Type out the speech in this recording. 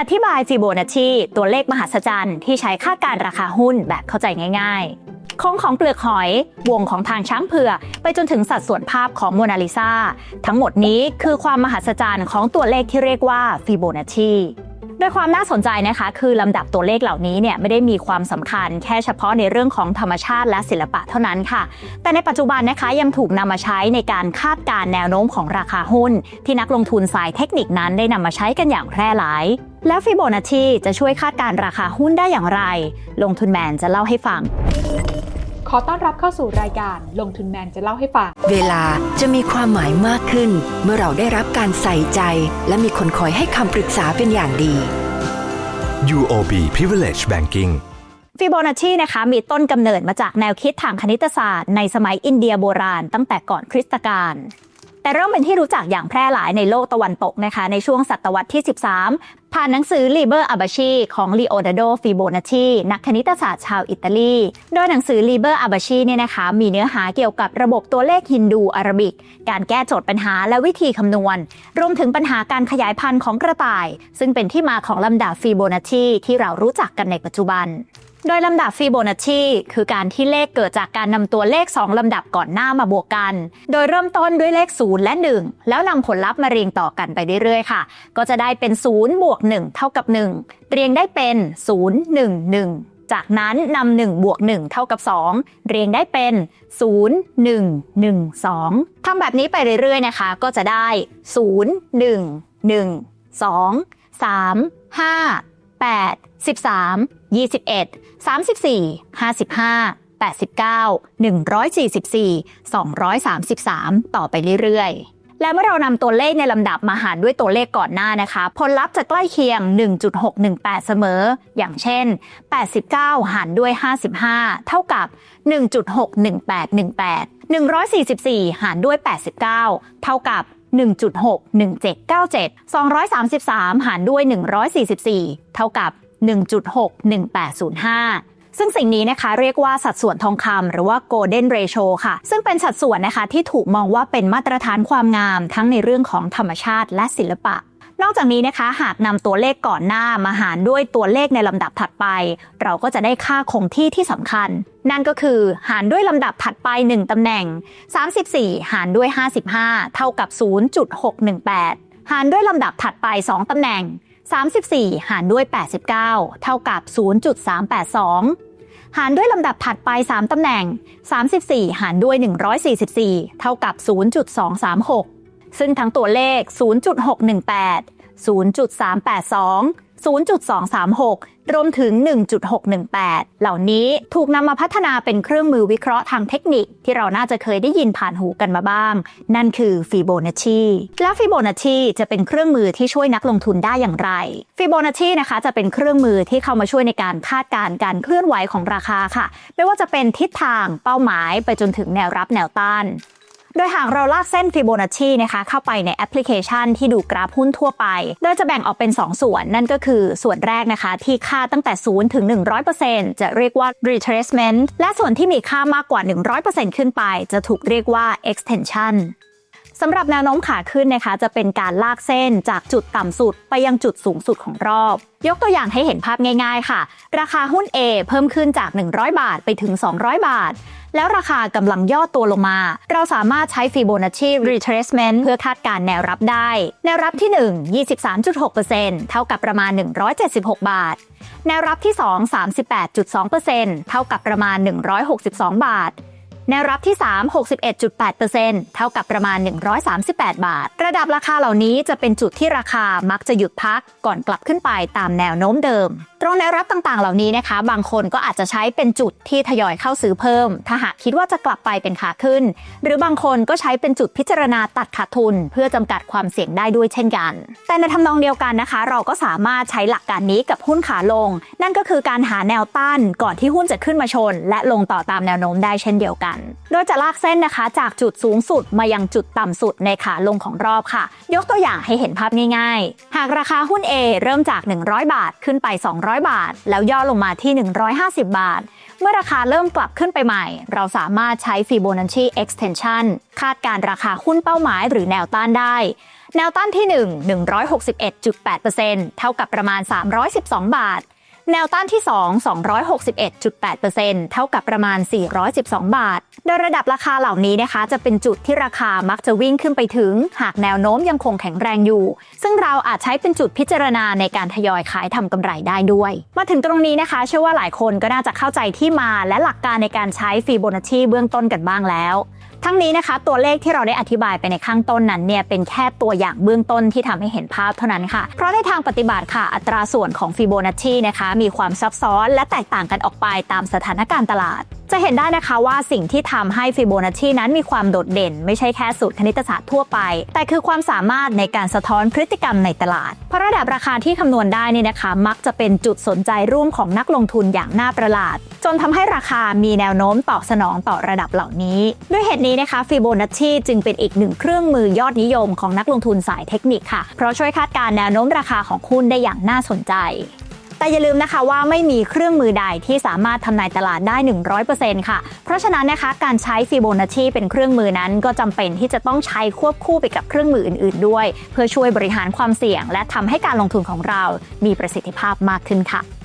อธิบายฟิโบนัชชีตัวเลขมหัศจรรย์ที่ใช้คาดการ์ราคาหุ้นแบบเข้าใจง่ายๆโค้งของเปลือกหอย วงของทางช้างเผือกไปจนถึงสัดส่วนภาพของโมนาลิซาทั้งหมดนี้คือความมหัศจรรย์ของตัวเลขที่เรียกว่าฟิโบนัชชีโดยความน่าสนใจนะคะ คือลำดับตัวเลขเหล่านี้เนี่ยไม่ได้มีความสำคัญแค่เฉพาะในเรื่องของธรรมชาติและศิลปะเท่านั้นค่ะ แต่ในปัจจุบันนะคะยังถูกนำมาใช้ในการคาดการแนวโน้มของราคาหุ้น ที่นักลงทุนสายเทคนิคนั้นได้นำมาใช้กันอย่างแพร่หลาย แล้วฟิโบนัชชีจะช่วยคาดการณ์ราคาหุ้นได้อย่างไร ลงทุนแมนจะเล่าให้ฟัง ขอต้อนรับเข้าสู่รายการลงทุนแมนจะเล่าให้ฟัง เวลาจะมีความหมายมากขึ้น เมื่อเราได้รับการใส่ใจ และมีคนคอยให้คำปรึกษาเป็นอย่างดี UOB Privilege Banking ฟิโบนัชชีนะคะมีต้นกำเนิดมาจากแนวคิดทางคณิตศาสตร์ในสมัยอินเดียโบราณตั้งแต่ก่อนคริสตกาล แต่เริ่มเป็นที่รู้จักอย่างแพร่หลายในโลกตะวันตกนะคะ ในช่วงศตวรรษที่ 13 ผ่านหนังสือ Liber Abaci ของ Leonardo Fibonacci นักคณิตศาสตร์ชาวอิตาลี โดยหนังสือ Liber Abaci เนี่ยนะคะ มีเนื้อหาเกี่ยวกับระบบตัวเลขฮินดูอารบิก การแก้โจทย์ปัญหาและวิธีคำนวณ รวมถึงปัญหาการขยายพันธุ์ของกระต่าย ซึ่งเป็นที่มาของลำดับฟิโบนัชชีที่เรารู้จักกันในปัจจุบัน โดยลำดับฟิโบนัชชีคือการที่เลขเกิดจากการนำตัวเลข 2 ลำดับก่อนหน้ามาบวกกัน โดยเริ่มต้นด้วยเลข 0 และ 1 แล้วนำผลลัพธ์มาเรียงต่อกันไปเรื่อยๆค่ะ ก็จะได้เป็น 0 บวก 1 เท่ากับ 1 เรียงได้เป็น 0 1 1 จากนั้นนำ1บวก 1 เท่ากับ 2 เรียงได้เป็น 0 1 1 2 ทำแบบนี้ไปเรื่อยๆนะคะ ก็จะได้ 0 1 1 2 3 5 8 13 21 34 55 89 144 233 ต่อไปเรื่อยๆและเมื่อเรานำตัวเลขในลำดับมาหารด้วยตัวเลขก่อนหน้านะคะ ผลลัพธ์จะใกล้เคียง 1.618 เสมอ อย่างเช่น 89 หารด้วย 55 เท่ากับ 1.61818 144 หารด้วย 89 เท่ากับ 1.61797 233 หารด้วย 144 เท่ากับ 1.61805ซึ่งสิ่งนี้นะคะเรียกว่าสัดส่วนทองคำหรือว่า golden ratio ค่ะ ซึ่งเป็นสัดส่วนนะคะที่ถูกมองว่าเป็นมาตรฐานความงาม ทั้งในเรื่องของธรรมชาติและศิลปะ นอกจากนี้นะคะ หากนำตัวเลขก่อนหน้ามาหารด้วยตัวเลขในลำดับถัดไป เราก็จะได้ค่าคงที่ที่สำคัญ นั่นก็คือ หารด้วยลำดับถัดไป 1ตำแหน่ง 34 หารด้วย 55 เท่ากับ 0.618 หารด้วยลำดับถัดไป 2ตำแหน่ง 34 หารด้วย 89 เท่ากับ 0.382หารด้วยลำดับถัดไป 3 ตำแหน่ง 34 หารด้วย 144 เท่ากับ 0.236 ซึ่งทั้งตัวเลข 0.618 0.382 0.236 รวมถึง 1.618 เหล่านี้ถูกนำมาพัฒนาเป็นเครื่องมือวิเคราะห์ทางเทคนิคที่เราน่าจะเคยได้ยินผ่านหูกันมาบ้าง นั่นคือฟิโบนัชชีและฟิโบนัชชีจะเป็นเครื่องมือที่ช่วยนักลงทุนได้อย่างไรฟิโบนัชชีนะคะจะเป็นเครื่องมือที่เข้ามาช่วยในการคาดการณ์การเคลื่อนไหวของราคาค่ะ ไม่ว่าจะเป็นทิศทางเป้าหมายไปจนถึงแนวรับแนวต้าน โดยหากเราลากเส้นฟิโบนัชชีนะคะเข้าไปในแอปพลิเคชันที่ดูกราฟหุ้นทั่วไป โดยจะแบ่งออกเป็น 2 ส่วน นั่นก็คือส่วนแรกนะคะ ที่ค่าตั้งแต่ 0 ถึง 100%จะเรียกว่า retracement และส่วนที่มีค่ามากกว่า 100%ขึ้นไป จะถูกเรียกว่า extension สำหรับแนวโน้มขาขึ้นนะคะจะเป็นการลากเส้นจากจุดต่ำสุดไปยังจุดสูงสุดของรอบ ยกตัวอย่างให้เห็นภาพง่าย ๆ ค่ะ ราคาหุ้น A เพิ่มขึ้นจาก 100 บาทไปถึง 200 บาท แล้วราคากำลังย่อตัวลงมา เราสามารถใช้ Fibonacci retracement เพื่อคาดการณ์แนวรับได้ แนวรับที่ 1 23.6%เท่ากับประมาณ 176 บาท แนวรับที่ 2 38.2%เท่ากับประมาณ 162 บาท แนวรับที่ 3 61.8%เท่ากับประมาณ 138 บาท ระดับราคาเหล่านี้จะเป็นจุดที่ราคามักจะหยุดพักก่อนกลับขึ้นไปตามแนวโน้มเดิม ตรงแนวรับต่างๆ เหล่านี้นะคะ บางคนก็อาจจะใช้เป็นจุดที่ทยอยเข้าซื้อเพิ่ม ถ้าหากคิดว่าจะกลับไปเป็นขาขึ้น หรือบางคนก็ใช้เป็นจุดพิจารณาตัดขาดทุน เพื่อจำกัดความเสี่ยงได้ด้วยเช่นกัน แต่ในทำนองเดียวกันนะคะ เราก็สามารถใช้หลักการนี้กับหุ้นขาลง นั่นก็คือการหาแนวต้านก่อนที่หุ้นจะขึ้นมาชน และลงต่อตามแนวโน้มได้เช่นเดียวกันโดยจะลากเส้นนะคะ จากจุดสูงสุดมายังจุดต่ำสุดในขาลงของรอบค่ะ ยกตัวอย่างให้เห็นภาพง่าย ๆ หากราคาหุ้น A เริ่มจาก 100 บาทขึ้นไป 200 บาท แล้วย่อลงมาที่ 150 บาท เมื่อราคาเริ่มกลับขึ้นไปใหม่ เราสามารถใช้ Fibonacci extension คาดการราคาหุ้นเป้าหมายหรือแนวต้านได้ แนวต้านที่ 1 161.8%เท่ากับประมาณ 312 บาท แนวต้านที่ 2 261.8%เท่ากับประมาณ 412 บาท โดยระดับราคาเหล่านี้นะคะ จะเป็นจุดที่ราคามักจะวิ่งขึ้นไปถึง หากแนวโน้มยังคงแข็งแรงอยู่ ซึ่งเราอาจใช้เป็นจุดพิจารณาในการทยอยขายทำกำไรได้ด้วย มาถึงตรงนี้นะคะ เชื่อว่าหลายคนก็น่าจะเข้าใจที่มาและหลักการในการใช้ฟีโบนัชชีเบื้องต้นกันบ้างแล้ว ทั้งนี้นะคะตัวเลขที่เราได้อธิบายไปในข้างต้นนั้นเนี่ยเป็นแค่ตัวอย่างเบื้องต้นที่ทำให้เห็นภาพเท่านั้นค่ะ เพราะในทางปฏิบัติค่ะ อัตราส่วนของฟิโบนัชชีนะคะ มีความซับซ้อนและแตกต่างกันออกไปตามสถานการณ์ตลาด จะเห็นได้นะคะว่าสิ่งที่ทำให้ฟิโบนัชชีนั้นมีความโดดเด่น ไม่ใช่แค่สูตรคณิตศาสตร์ทั่วไป แต่คือความสามารถในการสะท้อนพฤติกรรมในตลาด เพราะระดับราคาที่คำนวณได้นี่นะคะ มักจะเป็นจุดสนใจร่วมของนักลงทุนอย่างน่าประหลาด จนทำให้ราคามีแนวโน้มตอบสนองต่อระดับเหล่านี้ ด้วยเหตุนี้นะคะฟิโบนัชชีจึงเป็นอีกหนึ่งเครื่องมือยอดนิยมของนักลงทุนสายเทคนิคค่ะ เพราะช่วยคาดการณ์แนวโน้มราคาของหุ้นได้อย่างน่าสนใจ แต่อย่าลืมนะคะว่าไม่มีเครื่องมือใดที่สามารถทำนายตลาดได้ 100%ค่ะ เพราะฉะนั้นนะคะการใช้ฟิโบนัชชีเป็นเครื่องมือนั้น ก็จำเป็นที่จะต้องใช้ควบคู่ไปกับเครื่องมืออื่น ๆ ด้วย เพื่อช่วยบริหารความเสี่ยง และทำให้การลงทุนของเรา มีประสิทธิภาพมากขึ้นค่ะ